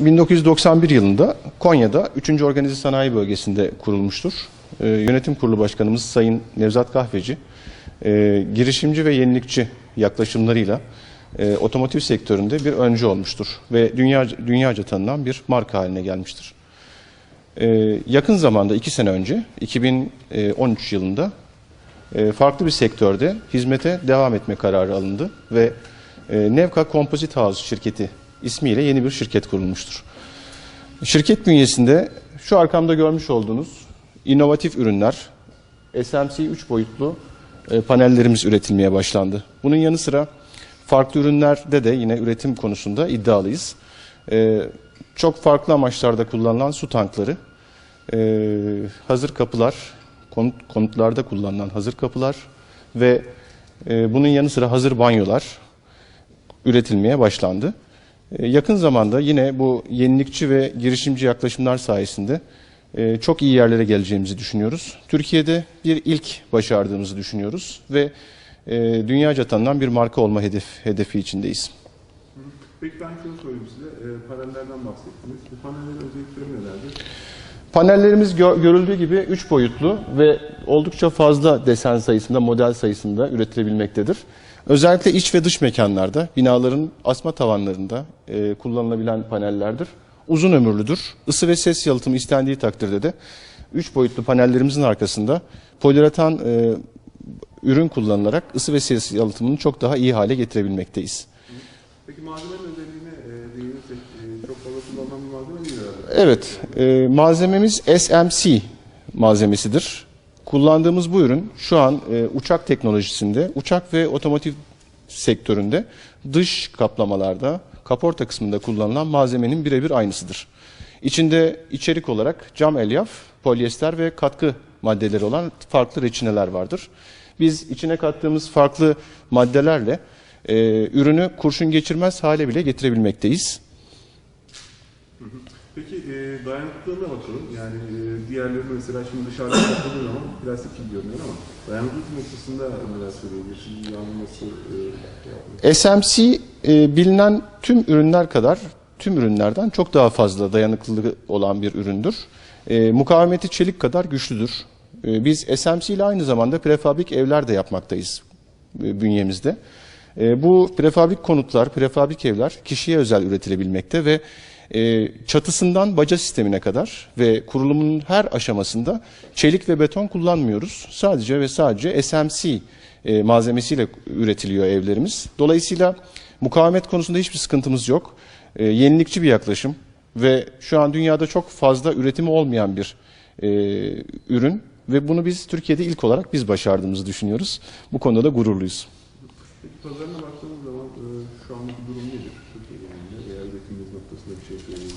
1991 yılında Konya'da 3. Organize Sanayi Bölgesi'nde kurulmuştur. Ee, Yönetim Kurulu Başkanımız Sayın Nevzat Kahveci, e, girişimci ve yenilikçi yaklaşımlarıyla e, otomotiv sektöründe bir öncü olmuştur ve dünya, dünyaca tanınan bir marka haline gelmiştir. Ee, yakın zamanda, iki sene önce, 2013 yılında e, farklı bir sektörde hizmete devam etme kararı alındı ve e, Nevka Composite House şirketi ismiyle yeni bir şirket kurulmuştur. Şirket bünyesinde şu arkamda görmüş olduğunuz inovatif ürünler, SMC 3 boyutlu e, panellerimiz üretilmeye başlandı. Bunun yanı sıra farklı ürünlerde de yine üretim konusunda iddialıyız. E, Çok farklı amaçlarda kullanılan su tankları, e, hazır kapılar, konut, konutlarda kullanılan hazır kapılar ve bunun yanı sıra hazır banyolar üretilmeye başlandı. E, Yakın zamanda yine bu yenilikçi ve girişimci yaklaşımlar sayesinde e, çok iyi yerlere geleceğimizi düşünüyoruz. Türkiye'de bir ilk başardığımızı düşünüyoruz ve e, dünyaca tanınan bir marka olma hedef, hedefi içindeyiz. Peki ben şunu sorayım size. E, panellerden bahsettiniz. Bu panellerin özellikleri nelerdir? Panellerimiz gö- görüldüğü gibi 3 boyutlu ve oldukça fazla desen sayısında, model sayısında üretilebilmektedir. Özellikle iç ve dış mekanlarda, binaların asma tavanlarında e, kullanılabilen panellerdir. Uzun ömürlüdür. Isı ve ses yalıtımı istendiği takdirde de 3 boyutlu panellerimizin arkasında poliüretan e, ürün kullanılarak ısı ve ses yalıtımını çok daha iyi hale getirebilmekteyiz. Peki malzemenin özelliğine e, değinirsek e, çok fazla kullanılan bir malzeme değil herhalde. Evet, e, malzememiz SMC malzemesidir. Kullandığımız bu ürün şu an e, uçak teknolojisinde, uçak ve otomotiv sektöründe dış kaplamalarda, kaporta kısmında kullanılan malzemenin birebir aynısıdır. İçinde içerik olarak cam elyaf, polyester ve katkı maddeleri olan farklı reçineler vardır. Biz içine kattığımız farklı maddelerle e, ürünü kurşun geçirmez hale bile getirebilmekteyiz. Peki e, dayanıklılığına bakalım. Yani e, diğerleri mesela şimdi dışarıda yapıldığı zaman plastik gibi görünüyor ama dayanıklılık noktasında neler söyleyebilirsiniz? Yanması, e, SMC e, bilinen tüm ürünler kadar tüm ürünlerden çok daha fazla dayanıklılığı olan bir üründür. E, mukavemeti çelik kadar güçlüdür. E, biz SMC ile aynı zamanda prefabrik evler de yapmaktayız e, bünyemizde. E, bu prefabrik konutlar, prefabrik evler kişiye özel üretilebilmekte ve e, çatısından baca sistemine kadar ve kurulumun her aşamasında çelik ve beton kullanmıyoruz. Sadece ve sadece SMC e, malzemesiyle üretiliyor evlerimiz. Dolayısıyla mukavemet konusunda hiçbir sıkıntımız yok. E, yenilikçi bir yaklaşım ve şu an dünyada çok fazla üretimi olmayan bir ürün ve bunu biz Türkiye'de ilk olarak biz başardığımızı düşünüyoruz. Bu konuda da gururluyuz. Pazarına baktığımız zaman şu andaki durum bir misiniz?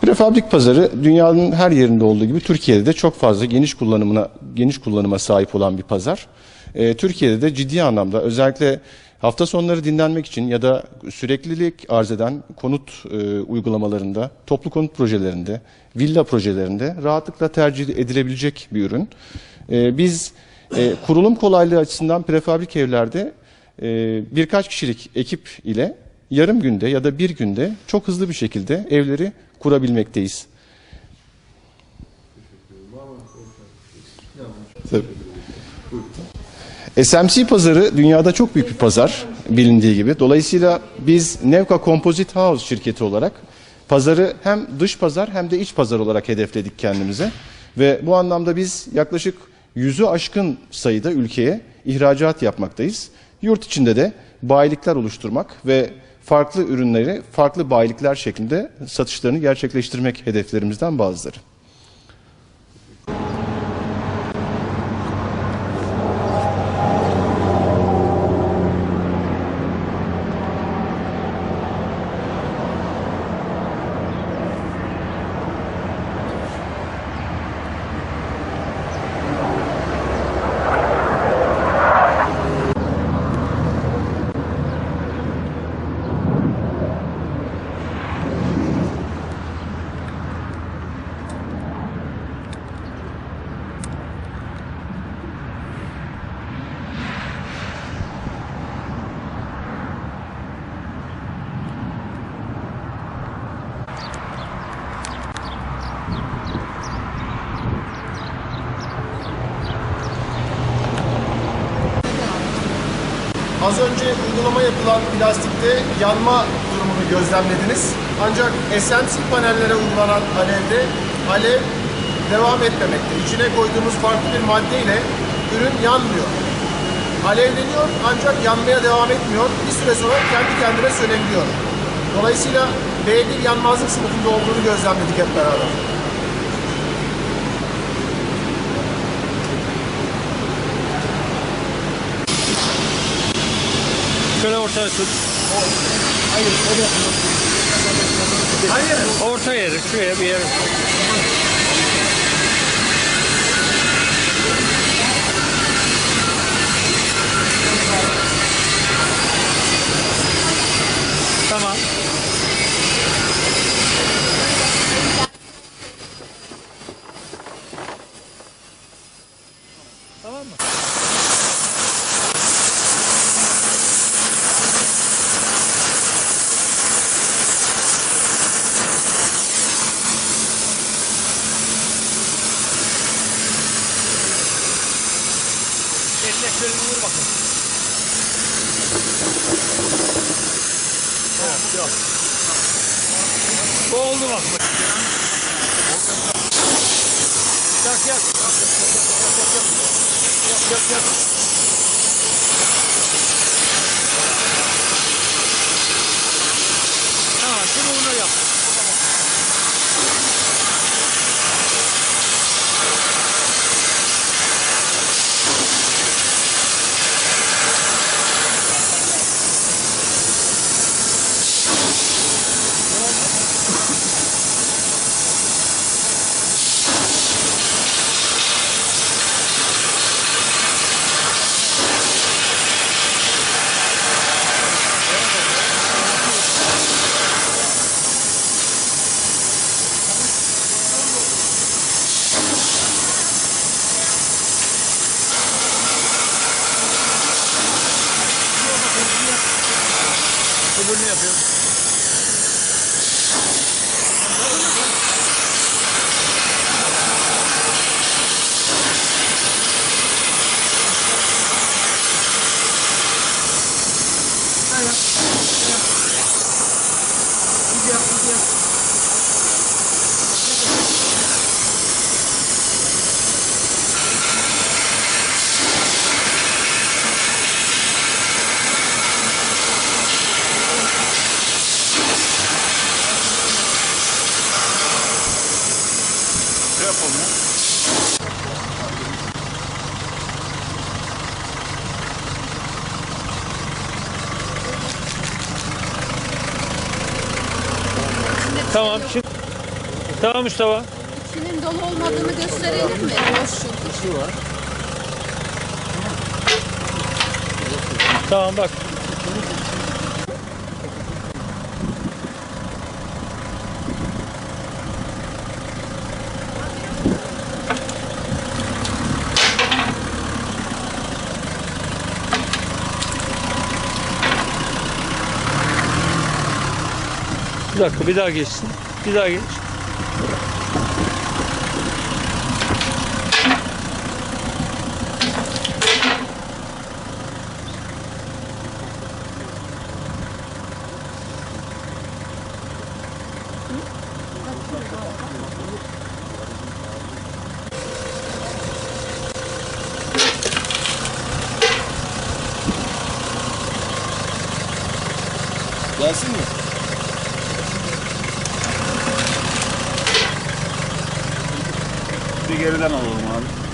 Prefabrik pazarı dünyanın her yerinde olduğu gibi Türkiye'de de çok fazla geniş kullanımına geniş kullanıma sahip olan bir pazar. Ee, Türkiye'de de ciddi anlamda özellikle hafta sonları dinlenmek için ya da süreklilik arz eden konut e, uygulamalarında, toplu konut projelerinde, villa projelerinde rahatlıkla tercih edilebilecek bir ürün. Ee, biz e, kurulum kolaylığı açısından prefabrik evlerde e, birkaç kişilik ekip ile yarım günde ya da bir günde çok hızlı bir şekilde evleri kurabilmekteyiz. Tabii. SMC pazarı dünyada çok büyük bir pazar bilindiği gibi. Dolayısıyla biz Nevka Composite House şirketi olarak pazarı hem dış pazar hem de iç pazar olarak hedefledik kendimize. Ve bu anlamda biz yaklaşık yüzü aşkın sayıda ülkeye ihracat yapmaktayız. Yurt içinde de bayilikler oluşturmak ve farklı ürünleri farklı bayilikler şeklinde satışlarını gerçekleştirmek hedeflerimizden bazıları. Az önce uygulama yapılan plastikte yanma durumunu gözlemlediniz. Ancak SMC panellere uygulanan alevde alev devam etmemekte. İçine koyduğumuz farklı bir madde ile ürün yanmıyor. Alevleniyor ancak yanmaya devam etmiyor. Bir süre sonra kendi kendine sönebiliyor. Dolayısıyla B1 yanmazlık sınıfında olduğunu gözlemledik hep beraber. Şöyle ortaya tut. Hayır. Hayır. Orta yeri, şuraya bir yere. Tamam. Tamam mı? Evet, yok. Bu oldu bak. Yak yak. Yak yak yak. Tamam, şimdi bunu yap. Öbürünü yapıyorum. Şey yapalım ya. Tamam şimdi. Tamam Mustafa. İçinin dolu olmadığını gösterelim mi? Boş çünkü. Tamam bak. Dakika bir daha geçsin. Bir daha geç. Gelsin mi? Bir geriden alalım abi.